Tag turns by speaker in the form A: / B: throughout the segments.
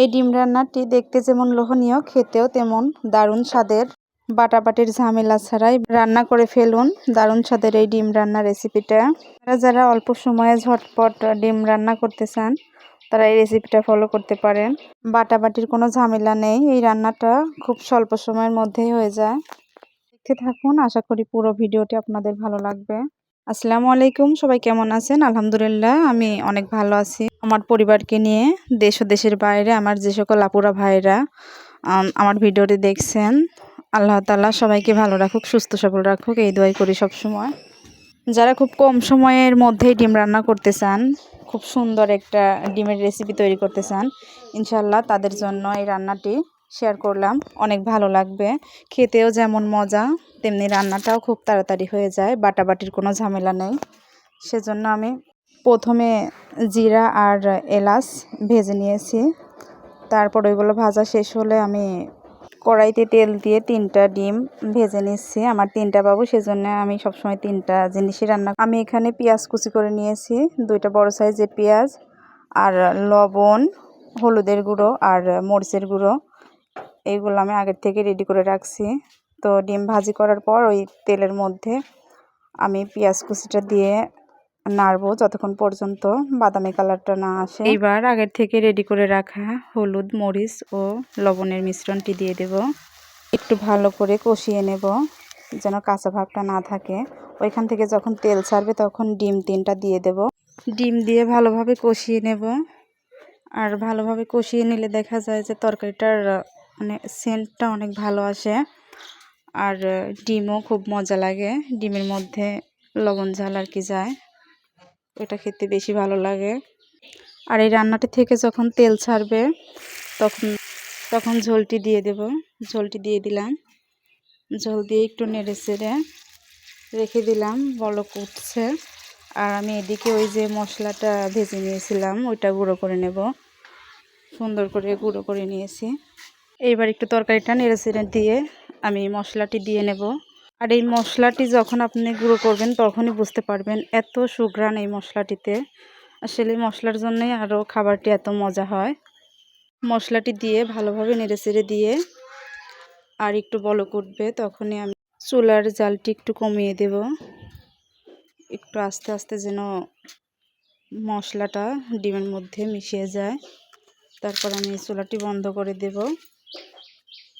A: এই ডিম রান্নাটি দেখতে যেমন লোভনীয়, খেতেও তেমন দারুণ স্বাদের। বাটাবাটির ঝামেলা ছাড়াই রান্না করে ফেলুন দারুণ স্বাদের এই ডিম রান্না রেসিপিটা। যারা যারা অল্প সময়ে ঝটপট ডিম রান্না করতে চান, তারা এই রেসিপিটা ফলো করতে পারেন। বাটাবাটির কোনো ঝামেলা নেই, এই রান্নাটা খুব স্বল্প সময়ের মধ্যেই হয়ে যায়। দেখতে থাকুন, আশা করি পুরো ভিডিওটি আপনাদের ভালো লাগবে। আসসালামু আলাইকুম, সবাই কেমন আছেন? আলহামদুলিল্লাহ, আমি অনেক ভালো আছি। আমার পরিবারকে নিয়ে দেশ ও দেশের বাইরে আমার যে সকল আপুরা ভাইরা আমার ভিডিওটি দেখছেন, আল্লাহ তালা সবাইকে ভালো রাখুক, সুস্থ সবল রাখুক, এই দোয়াই করি সব সময় যারা খুব কম সময়ের মধ্যেই ডিম রান্না করতে চান, খুব সুন্দর একটা ডিমের রেসিপি তৈরি করতে চান ইনশাল্লাহ তাদের জন্য এই রান্নাটি শেয়ার করলাম। অনেক ভালো লাগবে। খেতেও যেমন মজা, তেমনি রান্নাটাও খুব তাড়াতাড়ি হয়ে যায়, বাটাবাটির কোনো ঝামেলা নেই। সেজন্য আমি প্রথমে জিরা আর এলাচ ভেজে নিয়েছি। তারপর ওইগুলো ভাজা শেষ হলে আমি কড়াইতে তেল দিয়ে তিনটা ডিম ভেজে নিচ্ছি। আমার তিনটা বাবু, সেজন্য আমি সবসময় তিনটা জিনিসই রান্না আমি এখানে পেঁয়াজ কুচি করে নিয়েছি, দুইটা বড় সাইজের পেঁয়াজ আর লবণ, হলুদের গুঁড়ো আর মরিচের গুঁড়ো। এইগুলো আমি আগের থেকে রেডি করে রাখছি। তো ডিম ভাজি করার পর ওই তেলের মধ্যে আমি পেঁয়াজ কুচিটা দিয়ে নাড়বো যতক্ষণ পর্যন্ত বাদামি কালারটা না আসে। এইবার আগের থেকে রেডি করে রাখা হলুদ মরিচ ও লবণের মিশ্রণটি দিয়ে দেব। একটু ভালো করে কষিয়ে নেব যেন কাঁচা ভাবটা না থাকে। ওইখান থেকে যখন তেল ছাড়বে তখন ডিম তিনটা দিয়ে দেব। ডিম দিয়ে ভালোভাবে কষিয়ে নেব। আর ভালোভাবে কষিয়ে নিলে দেখা যায় যে তরকারিটার মানে সেন্টটা অনেক ভালো আসে। আর ডিমও খুব মজা লাগে। ডিমের মধ্যে লবণ ঝাল আর কি যায়। এটা খেতে বেশি ভালো লাগে। আর এই রান্নাটি থেকে যখন তেল ছাড়বে, তখন তখন ঝোলটি দিয়ে দেব। ঝোলটি দিয়ে দিলাম। ঝোল দিয়ে একটু নেড়ে চেড়ে রেখে দিলাম। বলক উঠছে। আর আমি এদিকে ওই যে মশলাটা ভেজে নিয়েছিলাম, ওইটা গুঁড়ো করে নেব। সুন্দর করে গুঁড়ো করে নিয়েছি। এইবার একটু তরকারিটা নেড়ে চেড়ে দিয়ে আমি মশলাটি দিয়ে নেব। আর এই মশলাটি যখন আপনি গুঁড়ো করবেন, তখনই বুঝতে পারবেন এত সুঘ্রাণ এই মশলাটিতে। আসলে মশলার জন্যই আরও খাবারটি এত মজা হয়। মশলাটি দিয়ে ভালোভাবে নেড়ে চেড়ে দিয়ে আর একটু বলক উঠবে, তখনই আমি চুলার জালটি একটু কমিয়ে দেব। একটু আস্তে আস্তে যেন মশলাটা ডিমের মধ্যে মিশিয়ে যায়। তারপর আমি চুলাটি বন্ধ করে দেব।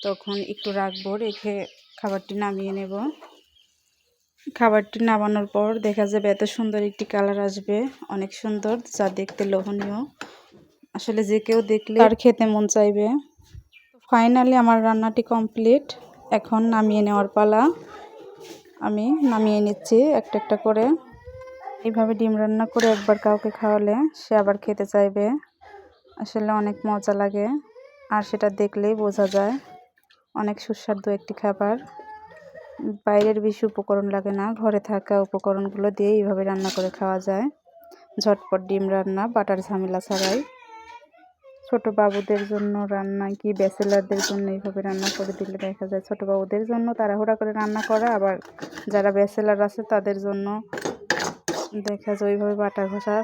A: তখন একটু রাখব, রেখে খাবারটি নামিয়ে নেব। খাবারটি নামানোর পর দেখা যাবে এত সুন্দর একটি কালার আসবে, অনেক সুন্দর, যা দেখতে লোভনীয়। আসলে যে কেউ দেখলে আর খেতে মন চাইবে। ফাইনালি আমার রান্নাটি কমপ্লিট, এখন নামিয়ে নেওয়ার পালা। আমি নামিয়ে নিচ্ছি একটা একটা করে। এইভাবে ডিম রান্না করে একবার কাউকে খাওয়ালে সে আবার খেতে চাইবে। আসলে অনেক মজা লাগে, আর সেটা দেখলেই বোঝা যায়। অনেক সুস্বাদু একটি খাবার। বাইরের বেশি উপকরণ লাগে না, ঘরে থাকা উপকরণগুলো দিয়ে এইভাবে রান্না করে খাওয়া যায়। ঝটপট ডিম রান্না, বাটার ঝামেলা ছাড়াই। ছোট বাবুদের জন্য রান্না কি ব্যাচেলারদের জন্য এইভাবে রান্না করে দিলে দেখা যায় ছোট বাবুদের জন্য তাড়াহুড়া করে রান্না করা, আবার যারা ব্যাচেলার আছে তাদের জন্য দেখা যায় ওইভাবে বাটা ঘষা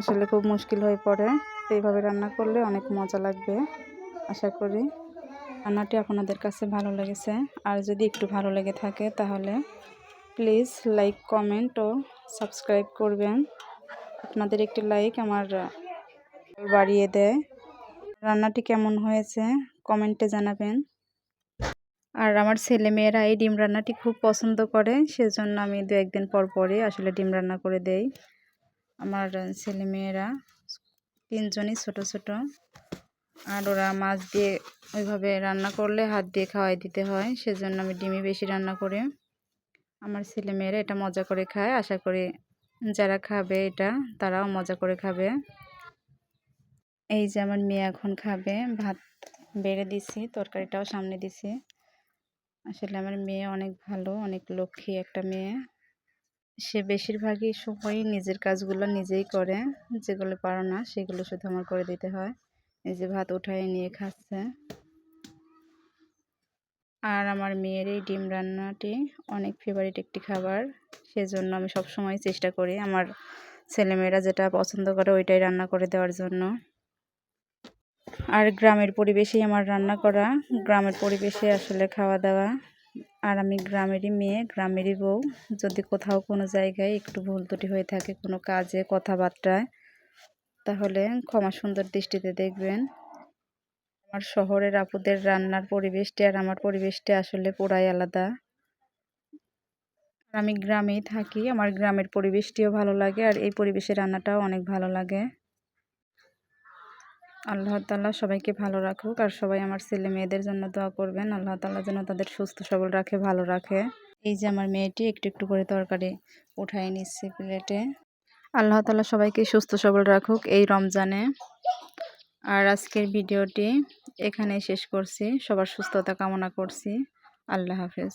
A: আসলে খুব মুশকিল হয়ে পড়ে। এইভাবে রান্না করলে অনেক মজা লাগবে, আশা করি। রান্নাটি আপনাদের কাছে ভালো লেগেছে। আর যদি একটু ভালো লেগে থাকে তাহলে প্লিজ লাইক, কমেন্ট ও সাবস্ক্রাইব করবেন। আপনাদের একটি লাইক আমার বাড়িয়ে দেয়। রান্নাটি কেমন হয়েছে কমেন্টে জানাবেন। আর আমার ছেলে মেয়েরা এই ডিম রান্নাটি খুব পছন্দ করে, সেজন্য আমি দু একদিন পর পরে আসলে ডিম রান্না করে দেই। আমার ছেলে মেয়েরা, তিনজনই ছোট ছোট। আর ওরা মাছ দিয়ে ওইভাবে রান্না করলে হাত দিয়ে খাওয়াই দিতে হয়, সেজন্য আমি ডিমই বেশি রান্না করে। আমার ছেলে মেয়েরা এটা মজা করে খায়, আশা করি যারা খাবে এটা, তারাও মজা করে খাবে। এই যে আমার মেয়ে এখন খাবে, ভাত বেড়ে দিছি, তরকারিটাও সামনে দিছি। আসলে আমার মেয়ে অনেক ভালো, অনেক লক্ষ্মী একটা মেয়ে। সে বেশিরভাগই সময়ই নিজের কাজগুলো নিজেই করে, যেগুলো পারো না, সেগুলো শুধু আমার করে দিতে হয়। এই যে ভাত উঠাই নিয়ে খাচ্ছে। আর আমার মেয়ের এই ডিম রান্নাটি অনেক ফেভারিট একটি খাবার। সেজন্য আমি সব সময় চেষ্টা করি আমার ছেলেমেয়েরা যেটা পছন্দ করে ওইটাই রান্না করে দেওয়ার জন্য। আর গ্রামের পরিবেশেই আমার রান্না করা। গ্রামের পরিবেশে আসলে খাওয়া দাওয়া। আর আমি গ্রামেরই মেয়ে, গ্রামেরই বউ। যদি কোথাও কোনো জায়গায় একটু ভুল ত্রুটি হয়ে থাকে কোনো কাজে, কথাবার্তায় তাহলে ক্ষমা সুন্দর দৃষ্টিতে দেখবেন। আমার শহরের আপুদের রান্নার পরিবেশটি আর আমার পরিবেশটি আসলে পুরাই আলাদা। আমি গ্রামেই থাকি, আমার গ্রামের পরিবেশটিও ভালো লাগে আর এই পরিবেশের রান্নাটাও অনেক ভালো লাগে। আল্লাহ তাল্লাহ সবাইকে ভালো রাখুক আর সবাই আমার ছেলে মেয়েদের জন্য দোয়া করবেন। আল্লাহ তাল্লাহ যেন তাদের সুস্থ সবল রাখে, ভালো রাখে। এই যে আমার মেয়েটি একটু একটু করে তরকারি উঠাই নিচ্ছে প্লেটে। আল্লাহ তালা সবাইকে সুস্থ সবল রাখুক এই রমজানে। আর আজকের ভিডিওটি এখানেই শেষ করছি। সবার সুস্থতা কামনা করছি। আল্লাহ হাফেজ।